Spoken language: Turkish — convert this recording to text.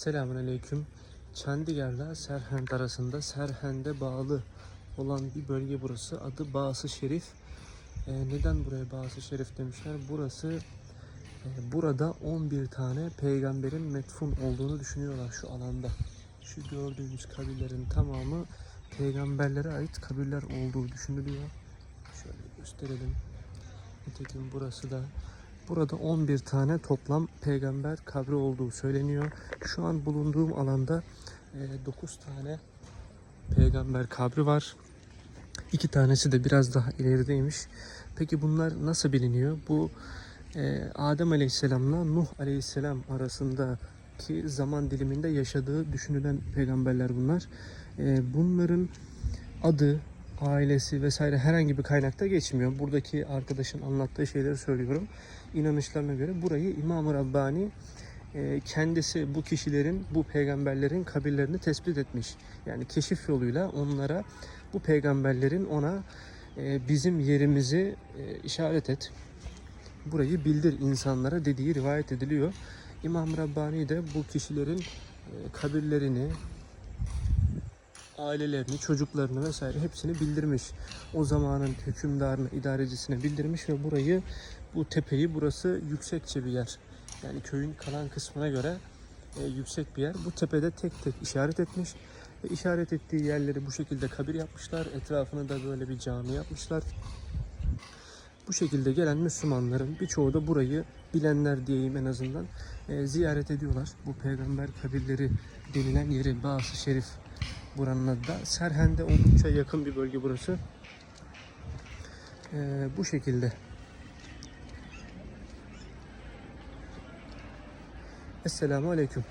Selamun Aleyküm. Çandigar'la Serhend arasında Serhend'e bağlı olan bir bölge burası. Adı Bağsı Şerif. Ee, neden buraya Bağsı Şerif demişler? Burası e, burada 11 tane peygamberin metfun olduğunu düşünüyorlar şu alanda. Şu gördüğümüz kabirlerin tamamı peygamberlere ait kabirler olduğu düşünülüyor. Şöyle gösterelim. Nitekim burası da Burada 11 tane toplam peygamber kabri olduğu söyleniyor. Şu an bulunduğum alanda 9 tane peygamber kabri var. İki tanesi de biraz daha ilerideymiş. Peki bunlar nasıl biliniyor? Bu e, Adem Aleyhisselam'la Nuh Aleyhisselam arasındaki zaman diliminde yaşadığı düşünülen peygamberler bunlar. E, bunların adı, ailesi vesaire herhangi bir kaynakta geçmiyor. Buradaki arkadaşın anlattığı şeyleri söylüyorum. İnanışlarına göre burayı İmam-ı Rabbani e, kendisi bu kişilerin, bu peygamberlerin kabirlerini tespit etmiş. Yani keşif yoluyla onlara bu peygamberlerin ona e, bizim yerimizi e, işaret et. Burayı bildir insanlara dediği rivayet ediliyor. İmam Rabbani de bu kişilerin kabirlerini, ailelerini, çocuklarını vesaire hepsini bildirmiş. O zamanın hükümdarına, idarecisine bildirmiş ve burayı, bu tepeyi burası yüksekçe bir yer. Yani köyün kalan kısmına göre e, yüksek bir yer. Bu tepede tek tek işaret etmiş ve işaret ettiği yerleri bu şekilde kabir yapmışlar. Etrafını da böyle bir cami yapmışlar. Bu şekilde gelen Müslümanların birçoğu da burayı bilenler diyeyim en azından e, ziyaret ediyorlar. Bu peygamber kabirleri denilen yeri Bağsı Şerif buranın adı da. Serhend'e oldukça yakın bir bölge burası. E, bu şekilde. Esselamu Aleyküm.